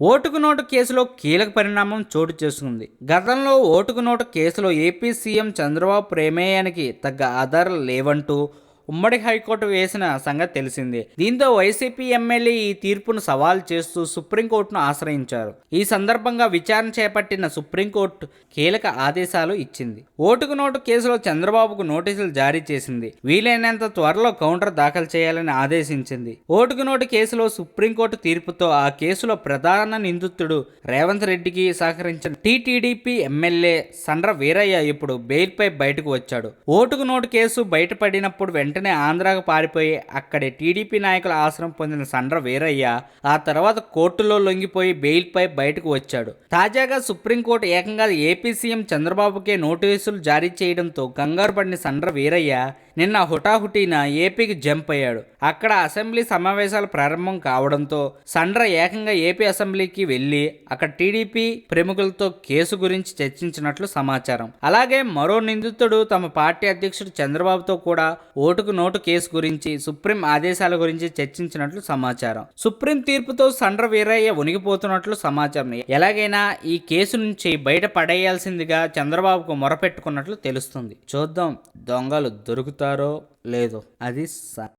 ఓటుకు నోటు కేసులో కీలక పరిణామం చోటు చేసుకుంది. గతంలో ఓటుకు నోటు కేసులో ఏపీ సీఎం చంద్రబాబు ప్రమేయానికి తగ్గ ఆధారాలు లేవంటూ ఉమ్మడి హైకోర్టు వేసిన సంగతి తెలిసిందే. దీంతో వైసీపీ ఎమ్మెల్యే ఈ తీర్పును సవాల్ చేస్తూ సుప్రీంకోర్టును ఆశ్రయించారు. ఈ సందర్భంగా విచారణ చేపట్టిన సుప్రీంకోర్టు కీలక ఆదేశాలు ఇచ్చింది. ఓటుకు నోటు కేసులో చంద్రబాబుకు నోటీసులు జారీ చేసింది. వీలైనంత త్వరలో కౌంటర్ దాఖలు చేయాలని ఆదేశించింది. ఓటుకు నోటు కేసులో సుప్రీంకోర్టు తీర్పుతో ఆ కేసులో ప్రధాన నిందితుడు రేవంత్ రెడ్డికి సహకరించిన టీటీడీపీ ఎమ్మెల్యే సండ్ర వీరయ్య ఇప్పుడు బెయిల్పై బయటకు వచ్చాడు. ఓటుకు నోటు కేసు బయటపడినప్పుడు వెంటనే ఆంధ్రాకు పారిపోయి అక్కడి టీడీపీ నాయకుల ఆశ్రమం పొందిన సండ్ర వీరయ్య ఆ తర్వాత కోర్టులో లొంగిపోయి బెయిల్పై బయటకు వచ్చాడు. తాజాగా సుప్రీంకోర్టు ఏకంగా ఏపీ సీఎం చంద్రబాబుకే నోటీసులు జారీ చేయడంతో కంగారు పడిన సండ్ర వీరయ్య నిన్న హుటాహుటీన ఏపీకి జంప్ అయ్యాడు. అక్కడ అసెంబ్లీ సమావేశాలు ప్రారంభం కావడంతో సండ్ర ఏకంగా ఏపీ అసెంబ్లీకి వెళ్ళి అక్కడ టీడీపీ ప్రముఖులతో కేసు గురించి చర్చించినట్లు సమాచారం. అలాగే మరో నిందితుడు తమ పార్టీ అధ్యక్షుడు చంద్రబాబుతో కూడా ఓటుకు నోటు కేసు గురించి సుప్రీం ఆదేశాల గురించి చర్చించినట్లు సమాచారం. సుప్రీం తీర్పుతో సండ్ర వీరయ్య ఉనిగిపోతున్నట్లు సమాచారం. ఎలాగైనా ఈ కేసు నుంచి బయట పడేయాల్సిందిగా చంద్రబాబుకు మొరపెట్టుకున్నట్లు తెలుస్తుంది. చూద్దాం దొంగలు దొరుకుతారో లేదో. అది స